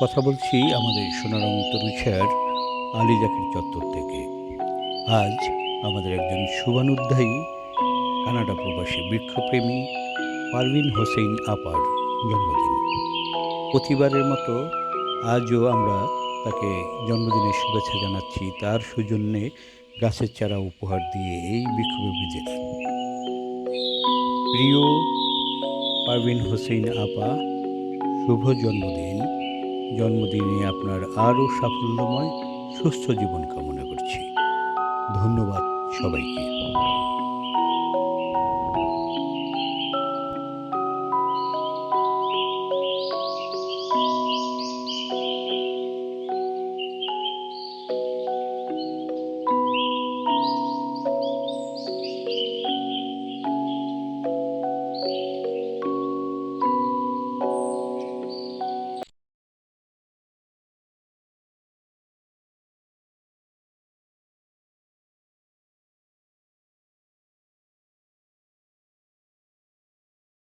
কথা বলছি আমাদের সোনারং আলী জাকির চত্বর থেকে। আজ আমাদের একজন শুভানুধ্যায়ী কানাডা প্রবাসী বৃক্ষপ্রেমী, পারভিন হোসেন আপার জন্মদিন। প্রতিবারের মতো আজও আমরা তাকে জন্মদিনের শুভেচ্ছা জানাচ্ছি। তার সৌজন্যে গাছের চারা উপহার দিয়ে এই বৃক্ষপ্রেমীদের প্রিয় পারভিন হোসেন আপা, শুভ জন্মদিন। জন্মদিনে আপনার আরও সাফল্যময় সুস্থ জীবন কামনা করছি। ধন্যবাদ সবাইকে।